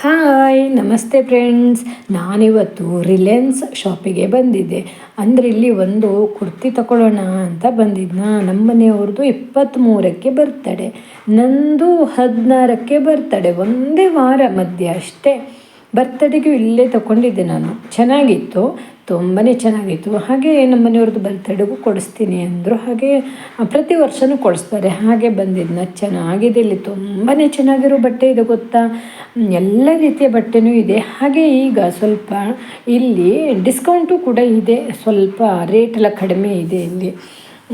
Hi ನಮಸ್ತೆ friends ನಾನಿವತ್ತು ರಿಲಯನ್ಸ್ ಶಾಪಿಗೆ ಬಂದಿದ್ದೆ. ಅಂದರೆ ಇಲ್ಲಿ ಒಂದು ಕುರ್ತಿ ತಗೊಳ್ಳೋಣ ಅಂತ ಬಂದಿದ್ನ. ನಮ್ಮ ಮನೆಯವ್ರದ್ದು ಇಪ್ಪತ್ತ್ಮೂರಕ್ಕೆ ಬರ್ತಡೆ ನಂದು ಹದಿನಾರಕ್ಕೆ ಬರ್ತಡೆ ಒಂದೇ ವಾರ ಮಧ್ಯೆ ಅಷ್ಟೇ. ಬರ್ತಡೆಗೂ ಇಲ್ಲೇ ತಗೊಂಡಿದ್ದೆ ನಾನು. ಚೆನ್ನಾಗಿತ್ತು. ತುಂಬಾ ಚೆನ್ನಾಗಿತ್ತು. ಹಾಗೆ ನಮ್ಮ ಮನೆಯವ್ರದ್ದು ಬರ್ತಡೆಗೂ ಕೊಡಿಸ್ತೀನಿ ಅಂದರು ಹಾಗೆ ಪ್ರತಿ ವರ್ಷವೂ ಕೊಡಿಸ್ತಾರೆ. ಹಾಗೆ ಬಂದಿದ್ದನ್ನ ಚೆನ್ನಾಗಿದೆ ಇಲ್ಲಿ ತುಂಬಾ ಚೆನ್ನಾಗಿರೋ ಬಟ್ಟೆ ಇದೆ ಗೊತ್ತಾ? ಎಲ್ಲ ರೀತಿಯ ಬಟ್ಟೆನೂ ಇದೆ. ಹಾಗೆ ಈಗ ಸ್ವಲ್ಪ ಇಲ್ಲಿ ಡಿಸ್ಕೌಂಟು ಕೂಡ ಇದೆ. ಸ್ವಲ್ಪ ರೇಟೆಲ್ಲ ಕಡಿಮೆ ಇದೆ ಇಲ್ಲಿ.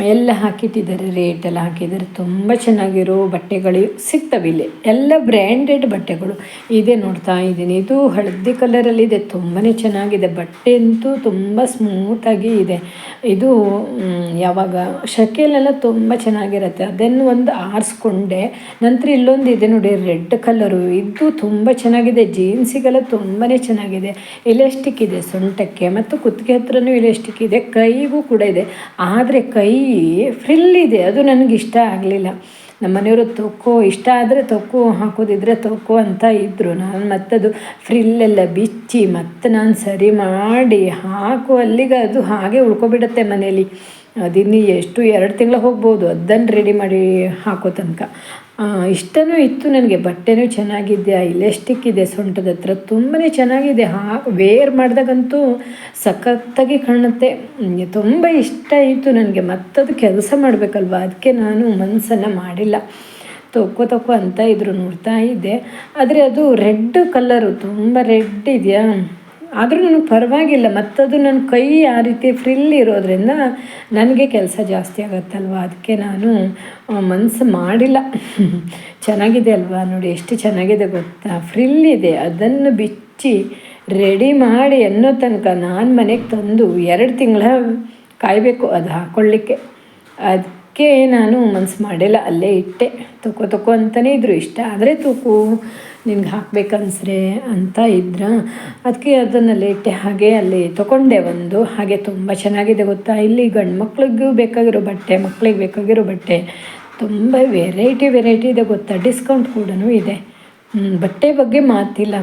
ಎಲ್ಲ ಹಾಕಿಟ್ಟಿದ್ದಾರೆ ರೇಟ್ ಎಲ್ಲ ಹಾಕಿದ್ದಾರೆ. ತುಂಬ ಚೆನ್ನಾಗಿರೋ ಬಟ್ಟೆಗಳು ಸಿಗ್ತವೆ ಇಲ್ಲಿ. ಎಲ್ಲ ಬ್ರ್ಯಾಂಡೆಡ್ ಬಟ್ಟೆಗಳು. ಇದೆ ನೋಡ್ತಾ ಇದ್ದೀನಿ. ಇದು ಹಳದಿ ಕಲರಲ್ಲಿದೆ ತುಂಬಾ ಚೆನ್ನಾಗಿದೆ. ಬಟ್ಟೆ ಅಂತೂ ತುಂಬ ಸ್ಮೂತಾಗಿ ಇದೆ. ಇದು ಯಾವಾಗ ಶಕೆಲೆಲ್ಲ ತುಂಬ ಚೆನ್ನಾಗಿರುತ್ತೆ. ಅದನ್ನು ಒಂದು ಆರಿಸ್ಕೊಂಡೆ. ನಂತರ ಇಲ್ಲೊಂದು ಇದೆ ನೋಡಿ, ರೆಡ್ ಕಲರು ಇದು ತುಂಬ ಚೆನ್ನಾಗಿದೆ. ಜೀನ್ಸಿಗೆಲ್ಲ ತುಂಬಾ ಚೆನ್ನಾಗಿದೆ. ಇಲೆಸ್ಟಿಕ್ ಇದೆ ಸೊಂಟಕ್ಕೆ. ಮತ್ತು ಕುತ್ತಿಗೆ ಹತ್ರನೂ ಇಲೆಸ್ಟಿಕ್ ಇದೆ. ಕೈಗೂ ಕೂಡ ಇದೆ. ಆದರೆ ಕೈ ಫ್ರಿಲ್ ಇದೆ. ಅದು ನನಗೆ ಇಷ್ಟ ಆಗಲಿಲ್ಲ. ನಮ್ಮ ಮನೆಯವರು ತೊಕ್ಕೋ ಇಷ್ಟ ಆದರೆ ತೊಕ್ಕೋ ಹಾಕೋದಿದ್ರೆ ತೊಕ್ಕೋ ಅಂತ ಇದ್ದರು ನಾನು ಮತ್ತದು ಫ್ರಿಲ್ಲೆಲ್ಲ ಬಿಚ್ಚಿ ಮತ್ತೆ ನಾನು ಸರಿ ಮಾಡಿ ಹಾಕು. ಅಲ್ಲಿಗೆ ಅದು ಹಾಗೆ ಉಳ್ಕೊಬಿಡತ್ತೆ ಮನೇಲಿ. ಅದಿನ್ನು ಎಷ್ಟು, ಎರಡು ತಿಂಗಳು ಹೋಗ್ಬೋದು, ಅದನ್ನು ರೆಡಿ ಮಾಡಿ ಹಾಕೋ ತನಕ. ಇಷ್ಟನೂ ಇತ್ತು ನನಗೆ, ಬಟ್ಟೆನೂ ಚೆನ್ನಾಗಿದೆ ಇಲೆಸ್ಟಿಕ್ ಇದೆ ಸೊಂಟದ ಹತ್ರ ತುಂಬಾ ಚೆನ್ನಾಗಿದೆ. ಹಾ ವೇರ್ ಮಾಡಿದಾಗಂತೂ ಸಖತ್ತಾಗಿ ಕಾಣುತ್ತೆ. ನನಗೆ ತುಂಬ ಇಷ್ಟ ಆಯಿತು ನನಗೆ, ಮತ್ತದು ಕೆಲಸ ಮಾಡಬೇಕಲ್ವ ಅದಕ್ಕೆ ನಾನು ಮನಸ್ಸನ್ನು ಮಾಡಿಲ್ಲ. ತೊಕ್ಕೋ ತೊಕ್ಕೋ ಅಂತ ಇದ್ರು ನೋಡ್ತಾ ಇದ್ದೆ. ಆದರೆ ಅದು ರೆಡ್ ಕಲರು, ತುಂಬ ರೆಡ್ ಇದೆಯಾ? ಆದರೂ ನನಗೆ ಪರವಾಗಿಲ್ಲ. ಮತ್ತದು ನನ್ನ ಕೈ ಆ ರೀತಿ ಫ್ರಿಲ್ ಇರೋದ್ರಿಂದ ನನಗೆ ಕೆಲಸ ಜಾಸ್ತಿ ಆಗುತ್ತಲ್ವ? ಅದಕ್ಕೆ ನಾನು ಮನಸ್ಸು ಮಾಡಿಲ್ಲ. ಚೆನ್ನಾಗಿದೆ ಅಲ್ವಾ? ನೋಡಿ, ಎಷ್ಟು ಚೆನ್ನಾಗಿದೆ ಗೊತ್ತಾ? ಫ್ರಿಲ್ ಇದೆ. ಅದನ್ನು ಬಿಚ್ಚಿ ರೆಡಿ ಮಾಡಿ ಅನ್ನೋ ತನಕ ನಾನು ಮನೆಗೆ ತಂದು ಎರಡು ತಿಂಗಳ ಕಾಯಬೇಕು. ಅದು ಹಾಕ್ಕೊಳ್ಳಿಕ್ಕೆ ಅದಕ್ಕೆ ನಾನು ಮನಸ್ಸು ಮಾಡಿಲ್ಲ, ಅಲ್ಲೇ ಇಟ್ಟೆ. ತೊಕೊ ತೊಕೊ ಅಂತಲೇ ಇದ್ರು. ಇಷ್ಟ ಆದರೆ ತೂಕು, ನಿನ್ಗೆ ಹಾಕ್ಬೇಕನ್ಸ್ರೆ ಅಂತ ಇದ್ರ. ಅದಕ್ಕೆ ಅದನ್ನು ಇಟ್ಟೆ. ಹಾಗೆ ಅಲ್ಲಿ ತೊಗೊಂಡೆ ಒಂದು. ಹಾಗೆ ತುಂಬ ಚೆನ್ನಾಗಿದೆ ಗೊತ್ತಾ? ಇಲ್ಲಿ ಗಂಡು ಮಕ್ಳಿಗೂ ಬೇಕಾಗಿರೋ ಬಟ್ಟೆ, ಮಕ್ಳಿಗೆ ಬೇಕಾಗಿರೋ ಬಟ್ಟೆ. ತುಂಬ ವೆರೈಟಿ ವೆರೈಟಿ ಇದೆ ಗೊತ್ತಾ? ಡಿಸ್ಕೌಂಟ್ ಕೂಡ ಇದೆ. ಬಟ್ಟೆ ಬಗ್ಗೆ ಮಾತಿಲ್ಲ.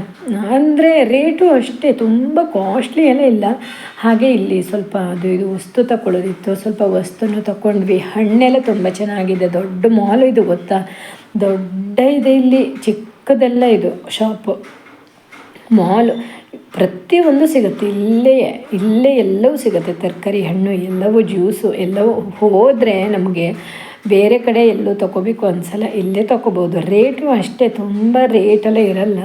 ಅಂದರೆ ರೇಟು ಅಷ್ಟೇ, ತುಂಬ ಕಾಸ್ಟ್ಲಿ ಎಲ್ಲ ಇಲ್ಲ. ಹಾಗೆ ಇಲ್ಲಿ ಸ್ವಲ್ಪ ಅದು ಇದು ವಸ್ತು ತಗೊಳ್ಳೋದಿತ್ತು ಸ್ವಲ್ಪ ವಸ್ತುನು ತಗೊಂಡ್ವಿ ಹಣ್ಣೆಲ್ಲ ತುಂಬ ಚೆನ್ನಾಗಿದೆ, ದೊಡ್ಡ ಮಾಲ್ ಇದು ಗೊತ್ತಾ? ದೊಡ್ಡ ಇದೆ ಇಲ್ಲಿ, ಚಿಕ್ಕದೆಲ್ಲ ಇದು ಶಾಪು ಮಾಲು ಪ್ರತಿಯೊಂದು ಸಿಗುತ್ತೆ, ಇಲ್ಲೇ ಇಲ್ಲೇ ಎಲ್ಲವೂ ಸಿಗುತ್ತೆ. ತರಕಾರಿ ಹಣ್ಣು, ಎಲ್ಲವೂ ಜ್ಯೂಸು ಎಲ್ಲವೂ ಹೋದರೆ ನಮಗೆ ಬೇರೆ ಕಡೆ ಎಲ್ಲೂ ತೊಗೋಬೇಕು ಅನ್ಸಲ್ಲ, ಇಲ್ಲೇ ತೊಗೋಬೋದು. ರೇಟು ಅಷ್ಟೇ, ತುಂಬ ರೇಟೆಲ್ಲ ಇರಲ್ಲ.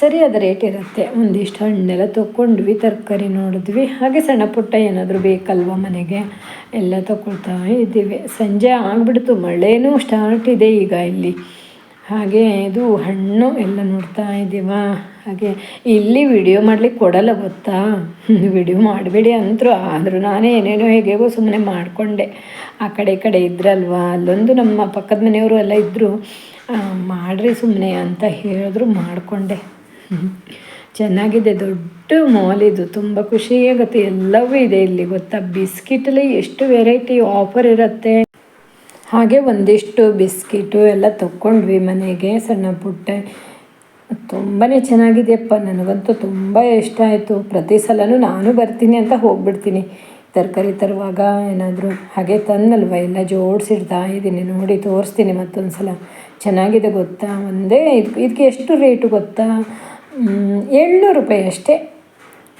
ಸರಿಯಾದ ರೇಟ್ ಇರುತ್ತೆ. ಒಂದಿಷ್ಟು ಹಣ್ಣೆಲ್ಲ ತೊಗೊಂಡ್ವಿ, ತರಕಾರಿ ನೋಡಿದ್ವಿ. ಹಾಗೆ ಸಣ್ಣ ಪುಟ್ಟ ಏನಾದರೂ ಬೇಕಲ್ವ ಮನೆಗೆ? ಎಲ್ಲ ತೊಗೊಳ್ತಾ ಇದ್ದೀವಿ. ಸಂಜೆ ಆಗಿಬಿಡ್ತು, ಮಳೆನೂ ಸ್ಟಾರ್ಟ್ ಇದೆ ಈಗ ಇಲ್ಲಿ. ಹಾಗೆ ಇದು ಹಣ್ಣು ಎಲ್ಲ ನೋಡ್ತಾ ಇದ್ದೀವ. ಹಾಗೆ ಇಲ್ಲಿ ವಿಡಿಯೋ ಮಾಡ್ಲಿಕ್ಕೆ ಕೊಡಲ್ಲ ಗೊತ್ತಾ? ವಿಡಿಯೋ ಮಾಡಬೇಡಿ ಅಂತರೂ. ಆದರೂ ನಾನೇ ಏನೇನೋ ಹೇಗೇಗೋ ಸುಮ್ಮನೆ ಮಾಡಿಕೊಂಡೆ. ಆ ಕಡೆ ಈ ಕಡೆ ಇದ್ರಲ್ವಾ? ಅಲ್ಲೊಂದು ನಮ್ಮ ಪಕ್ಕದ ಮನೆಯವರು ಎಲ್ಲ ಇದ್ದರು ಮಾಡ್ರಿ ಸುಮ್ಮನೆ ಅಂತ ಹೇಳಿದ್ರು, ಮಾಡಿಕೊಂಡೆ. ಚೆನ್ನಾಗಿದೆ, ದೊಡ್ಡ ಮಾಲ್ ಇದು. ತುಂಬ ಖುಷಿಯಾಗುತ್ತೆ. ಎಲ್ಲವೂ ಇದೆ ಇಲ್ಲಿ ಗೊತ್ತಾ? ಬಿಸ್ಕಿಟಲ್ಲಿ ಎಷ್ಟು ವೆರೈಟಿ ಆಫರ್ ಇರುತ್ತೆ. ಹಾಗೆ ಒಂದಿಷ್ಟು ಬಿಸ್ಕಿಟು ಎಲ್ಲ ತಕ್ಕೊಂಡ್ವಿ ಮನೆಗೆ, ಸಣ್ಣ ಪುಟ್ಟ. ತುಂಬಾ ಚೆನ್ನಾಗಿದೆಯಪ್ಪ, ನನಗಂತೂ ತುಂಬ ಇಷ್ಟ ಆಯಿತು. ಪ್ರತಿ ಸಲವೂ ನಾನು ಬರ್ತೀನಿ ಅಂತ ಹೋಗ್ಬಿಡ್ತೀನಿ. ತರಕಾರಿ ತರುವಾಗ ಏನಾದರೂ ಹಾಗೆ ತಂದಲ್ವ ಎಲ್ಲ ಜೋಡಿಸಿಡ್ತಾ ಇದ್ದೀನಿ. ನೋಡಿ, ತೋರಿಸ್ತೀನಿ ಮತ್ತೊಂದು ಸಲ ಚೆನ್ನಾಗಿದೆ ಗೊತ್ತಾ? ಒಂದೇ ಇದು ಇದಕ್ಕೆ ಎಷ್ಟು ರೇಟು ಗೊತ್ತಾ? ಏಳ್ನೂರು ರೂಪಾಯಿ ಅಷ್ಟೇ.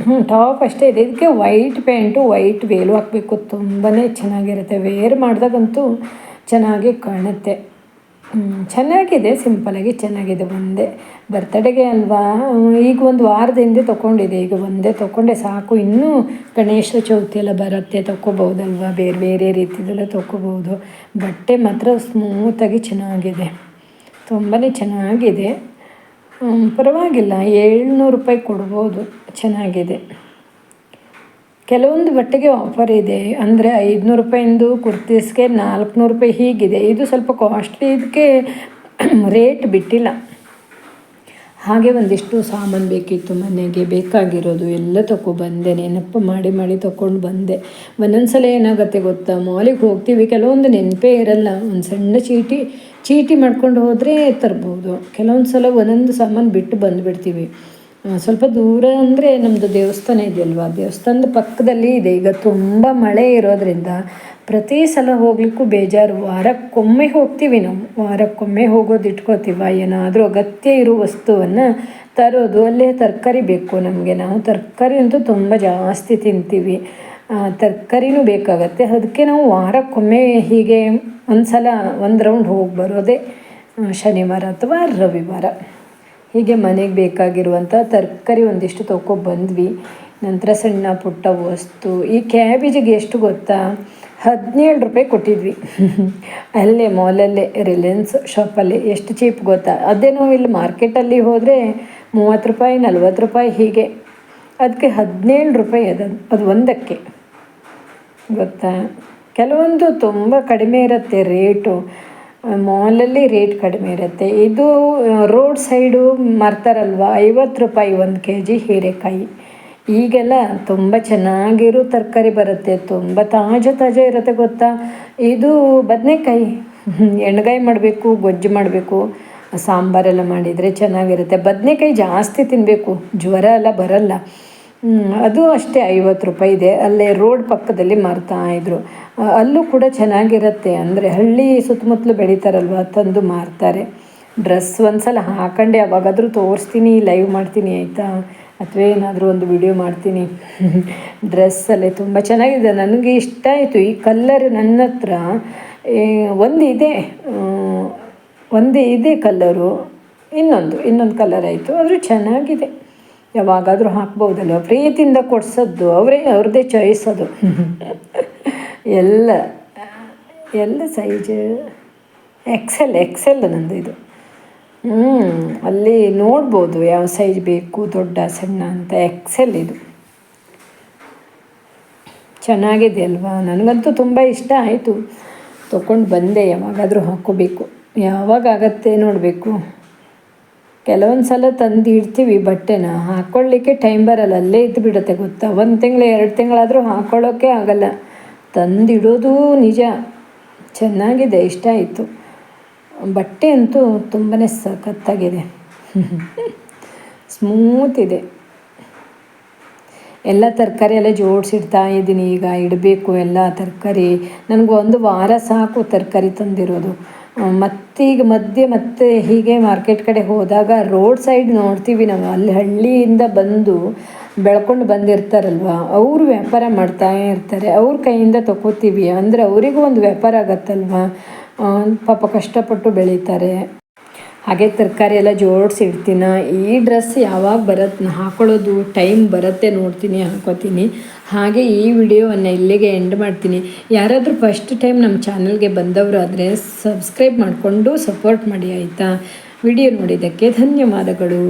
ಹ್ಞೂ ಟಾಪ್ ಅಷ್ಟೇ ಇದೆ. ಇದಕ್ಕೆ ವೈಟ್ ಪ್ಯಾಂಟು, ವೈಟ್ ವೇಲು ಹಾಕಬೇಕು. ತುಂಬಾ ಚೆನ್ನಾಗಿರುತ್ತೆ. ವೇರ್ ಮಾಡಿದಾಗಂತೂ ಚೆನ್ನಾಗಿ ಕಾಣುತ್ತೆ. ಚೆನ್ನಾಗಿದೆ ಸಿಂಪಲಾಗಿ ಚೆನ್ನಾಗಿದೆ. ಒಂದೇ ಬರ್ತಡೆಗೆ ಅಲ್ವಾ? ಈಗ ಒಂದು ವಾರದ ಹಿಂದೆ ತೊಗೊಂಡಿದೆ, ಈಗ ಒಂದೇ ತೊಗೊಂಡೆ, ಸಾಕು. ಇನ್ನೂ ಗಣೇಶ ಚೌತಿ ಎಲ್ಲ ಬರುತ್ತೆ ತೊಗೋಬೋದಲ್ವಾ ಬೇರೆ ಬೇರೆ ರೀತಿದೆಲ್ಲ ತೊಗೋಬೋದು ಬಟ್ಟೆ ಮಾತ್ರ ಸ್ಮೂತಾಗಿ ಚೆನ್ನಾಗಿದೆ. ತುಂಬಾ ಚೆನ್ನಾಗಿದೆ. ಪರವಾಗಿಲ್ಲ, ಏಳ್ನೂರು ರೂಪಾಯಿ ಕೊಡ್ಬೋದು. ಚೆನ್ನಾಗಿದೆ. ಕೆಲವೊಂದು ಬಟ್ಟೆಗೆ ಆಫರ್ ಇದೆ. ಅಂದರೆ ಐದುನೂರು ರೂಪಾಯಿಂದು ಕುರ್ತೀಸ್ಗೆ ನಾಲ್ಕುನೂರು ರೂಪಾಯಿ ಹೀಗಿದೆ. ಇದು ಸ್ವಲ್ಪ ಕಾಸ್ಟ್ಲಿ ಇದಕ್ಕೆ ರೇಟ್ ಬಿಟ್ಟಿಲ್ಲ. ಹಾಗೆ ಒಂದಿಷ್ಟು ಸಾಮಾನು ಬೇಕಿತ್ತು ಮನೆಗೆ, ಬೇಕಾಗಿರೋದು ಎಲ್ಲ ತೊಗೊಬಂದೆ ನೆನಪು ಮಾಡಿ ಮಾಡಿ ತೊಗೊಂಡು ಬಂದೆ. ಒಂದೊಂದು ಸಲ ಏನಾಗುತ್ತೆ ಗೊತ್ತಾ? ಮಾಲಿಗೆ ಹೋಗ್ತೀವಿ, ಕೆಲವೊಂದು ನೆನಪೇ ಇರಲ್ಲ. ಒಂದು ಸಣ್ಣ ಚೀಟಿ ಚೀಟಿ ಮಾಡ್ಕೊಂಡು ಹೋದರೆ ತರ್ಬೋದು. ಕೆಲವೊಂದು ಸಲ ಒಂದೊಂದು ಸಾಮಾನು ಬಿಟ್ಟು ಬಂದುಬಿಡ್ತೀವಿ. ಸ್ವಲ್ಪ ದೂರ ಅಂದರೆ ನಮ್ಮದು ದೇವಸ್ಥಾನ ಇದೆಯಲ್ವಾ? ದೇವಸ್ಥಾನದ ಪಕ್ಕದಲ್ಲಿ ಇದೆ. ಈಗ ತುಂಬ ಮಳೆ ಇರೋದ್ರಿಂದ ಪ್ರತಿ ಸಲ ಹೋಗ್ಲಿಕ್ಕೂ ಬೇಜಾರು. ವಾರಕ್ಕೊಮ್ಮೆ ಹೋಗ್ತೀವಿ ನಾವು. ವಾರಕ್ಕೊಮ್ಮೆ ಹೋಗೋದು ಇಟ್ಕೋತೀವ. ಏನಾದರೂ ಅಗತ್ಯ ಇರೋ ವಸ್ತುವನ್ನು ತರೋದು, ಅಲ್ಲೇ ತರಕಾರಿ ಬೇಕು ನಮಗೆ. ನಾವು ತರಕಾರಿ ಅಂತೂ ತುಂಬ ಜಾಸ್ತಿ ತಿಂತೀವಿ. ತರಕಾರಿನೂ ಬೇಕಾಗತ್ತೆ. ಅದಕ್ಕೆ ನಾವು ವಾರಕ್ಕೊಮ್ಮೆ ಹೀಗೆ ಒಂದು ಸಲ ಒಂದು ರೌಂಡ್ ಹೋಗಿ ಬರೋದೇ ಶನಿವಾರ ಅಥವಾ ರವಿವಾರ. ಹೀಗೆ ಮನೆಗೆ ಬೇಕಾಗಿರುವಂಥ ತರಕಾರಿ ಒಂದಿಷ್ಟು ತೊಗೊಬಂದ್ವಿ ನಂತರ ಸಣ್ಣ ಪುಟ್ಟ ವಸ್ತು, ಈ ಕ್ಯಾಬೇಜಿಗೆ ಎಷ್ಟು ಗೊತ್ತಾ? ಹದಿನೇಳು ರೂಪಾಯಿ ಕೊಟ್ಟಿದ್ವಿ. ಅಲ್ಲೇ ಮಾಲಲ್ಲೇ ರಿಲಯನ್ಸ್ ಶಾಪಲ್ಲಿ ಎಷ್ಟು ಚೀಪ್ ಗೊತ್ತಾ? ಅದೇನೋ ಇಲ್ಲಿ ಮಾರ್ಕೆಟಲ್ಲಿ ಹೋದರೆ ಮೂವತ್ತು ರೂಪಾಯಿ, ನಲ್ವತ್ತು ರೂಪಾಯಿ ಹೀಗೆ. ಅದಕ್ಕೆ ಹದಿನೇಳು ರೂಪಾಯಿ ಅದು ಅದು ಒಂದಕ್ಕೆ. ಗೊತ್ತಾ? ಕೆಲವೊಂದು ತುಂಬ ಕಡಿಮೆ ಇರುತ್ತೆ ರೇಟು. ಮಾಲಲ್ಲಿ ರೇಟ್ ಕಡಿಮೆ ಇರುತ್ತೆ. ಇದು ರೋಡ್ ಸೈಡು ಮಾರ್ತಾರಲ್ವ? ಐವತ್ತು ರೂಪಾಯಿ ಒಂದು ಕೆ ಜಿ ಹೀರೆಕಾಯಿ. ಈಗೆಲ್ಲ ತುಂಬ ಚೆನ್ನಾಗಿರೋ ತರಕಾರಿ ಬರುತ್ತೆ. ತುಂಬ ತಾಜಾ ತಾಜಾ ಇರುತ್ತೆ ಗೊತ್ತಾ? ಇದು ಬದನೆಕಾಯಿ. ಎಣ್ಗಾಯಿ ಮಾಡಬೇಕು, ಗೊಜ್ಜು ಮಾಡಬೇಕು. ಸಾಂಬಾರೆಲ್ಲ ಮಾಡಿದರೆ ಚೆನ್ನಾಗಿರುತ್ತೆ. ಬದನೆಕಾಯಿ ಜಾಸ್ತಿ ತಿನ್ನಬೇಕು ಜ್ವರ ಎಲ್ಲ ಬರಲ್ಲ. ಅದು ಅಷ್ಟೇ, ಐವತ್ತು ರೂಪಾಯಿ ಇದೆ. ಅಲ್ಲೇ ರೋಡ್ ಪಕ್ಕದಲ್ಲಿ ಮಾರ್ತಾಯಿದ್ರು ಅಲ್ಲೂ ಕೂಡ ಚೆನ್ನಾಗಿರುತ್ತೆ. ಅಂದರೆ ಹಳ್ಳಿ ಸುತ್ತಮುತ್ತಲು ಬೆಳೀತಾರಲ್ವ, ತಂದು ಮಾರ್ತಾರೆ. ಡ್ರೆಸ್ ಒಂದು ಸಲ ಹಾಕೊಂಡೆ, ಅವಾಗಾದರೂ ತೋರಿಸ್ತೀನಿ, ಲೈವ್ ಮಾಡ್ತೀನಿ, ಆಯಿತಾ? ಅಥವಾ ಏನಾದರೂ ಒಂದು ವಿಡಿಯೋ ಮಾಡ್ತೀನಿ. ಡ್ರೆಸ್ಸಲ್ಲೇ ತುಂಬ ಚೆನ್ನಾಗಿದೆ. ನನಗೆ ಇಷ್ಟ ಆಯಿತು. ಈ ಕಲ್ಲರ್ ನನ್ನ ಹತ್ರ ಒಂದು ಇದೆ. ಒಂದೇ ಇದೆ ಕಲ್ಲರು. ಇನ್ನೊಂದು ಇನ್ನೊಂದು ಕಲರ್ ಆಯಿತು. ಆದರೂ ಚೆನ್ನಾಗಿದೆ. ಯಾವಾಗಾದರೂ ಹಾಕ್ಬೋದಲ್ಲ ಪ್ರೀತಿಯಿಂದ ಕೊಡ್ಸೋದು, ಅವರೇ, ಅವ್ರದ್ದೇ ಚಾಯ್ಸ್ ಅದು. ಎಲ್ಲ ಎಲ್ಲ ಸೈಜ್ ಎಕ್ಸೆಲ್ ಎಕ್ಸೆಲ್ ನಂದು ಇದು. ಹ್ಞೂ ಅಲ್ಲಿ ನೋಡ್ಬೋದು ಯಾವ ಸೈಜ್ ಬೇಕು, ದೊಡ್ಡ, ಸಣ್ಣ ಅಂತ ಎಕ್ಸೆಲ್ ಇದು. ಚೆನ್ನಾಗಿದೆ ಅಲ್ವಾ? ನನಗಂತೂ ತುಂಬ ಇಷ್ಟ ಆಯಿತು. ತೊಗೊಂಡು ಬಂದೆ, ಯಾವಾಗಾದರೂ ಹಾಕ್ಕೋಬೇಕು. ಯಾವಾಗ ಆಗತ್ತೆ ನೋಡಬೇಕು. ಕೆಲವೊಂದು ಸಲ ತಂದು ಇಡ್ತೀವಿ ಬಟ್ಟೆನ. ಹಾಕ್ಕೊಳ್ಳಿಕ್ಕೆ ಟೈಮ್ ಬರಲ್ಲ. ಅಲ್ಲೇ ಇದ್ದು ಬಿಡುತ್ತೆ ಗೊತ್ತಾ? ಒಂದು ತಿಂಗಳು, ಎರಡು ತಿಂಗಳಾದರೂ ಹಾಕ್ಕೊಳ್ಳೋಕ್ಕೆ ಆಗಲ್ಲ. ತಂದಿಡೋದು ನಿಜ. ಚೆನ್ನಾಗಿದೆ, ಇಷ್ಟ ಆಯಿತು. ಬಟ್ಟೆ ಅಂತೂ ತುಂಬಾ ಸಖತ್ತಾಗಿದೆ. ಸ್ಮೂತ್ ಇದೆ. ಎಲ್ಲ ತರಕಾರಿ ಎಲ್ಲ ಜೋಡಿಸಿಡ್ತಾ ಇದ್ದೀನಿ. ಈಗ ಇಡಬೇಕು ಎಲ್ಲ ತರಕಾರಿ. ನನಗೆ ಒಂದು ವಾರ ಸಾಕು ತರಕಾರಿ ತಂದಿರೋದು. ಮತ್ತೀಗ ಮಧ್ಯೆ ಮತ್ತೆ ಹೀಗೆ ಮಾರ್ಕೆಟ್ ಕಡೆ ಹೋದಾಗ ರೋಡ್ ಸೈಡ್ ನೋಡ್ತೀವಿ ನಾವು. ಅಲ್ಲಿ ಹಳ್ಳಿಯಿಂದ ಬಂದು ಬೆಳ್ಕೊಂಡು ಬಂದಿರ್ತಾರಲ್ವ? ಅವರು ವ್ಯಾಪಾರ ಮಾಡ್ತಾ ಇರ್ತಾರೆ. ಅವ್ರ ಕೈಯಿಂದ ತಗೋತೀವಿ ಅಂದರೆ ಅವರಿಗೂ ಒಂದು ವ್ಯಾಪಾರ ಆಗತ್ತಲ್ವ? ಪಾಪ ಕಷ್ಟಪಟ್ಟು ಬೆಳೀತಾರೆ. ಹಾಗೆ ತರಕಾರಿ ಎಲ್ಲ ಜೋಡಿಸಿ ಇಡ್ತೀನಿ. ಈ ಡ್ರೆಸ್ ಯಾವಾಗ ಬರತ್ತೆ ಹಾಕೊಳ್ಳೋದು ಟೈಮ್ ಬರುತ್ತೆ ನೋಡ್ತೀನಿ, ಹಾಕೋತೀನಿ. ಹಾಗೆ ಈ ವಿಡಿಯೋವನ್ನು ಇಲ್ಲಿಗೆ ಎಂಡ್ ಮಾಡ್ತೀನಿ. ಯಾರಾದರೂ ಫಸ್ಟ್ ಟೈಮ್ ನಮ್ಮ ಚಾನಲ್ಗೆ ಬಂದವರು ಆದರೆ ಸಬ್ಸ್ಕ್ರೈಬ್ ಮಾಡಿಕೊಂಡು ಸಪೋರ್ಟ್ ಮಾಡಿ, ಆಯಿತಾ? ವಿಡಿಯೋ ನೋಡಿದ್ದಕ್ಕೆ ಧನ್ಯವಾದಗಳು.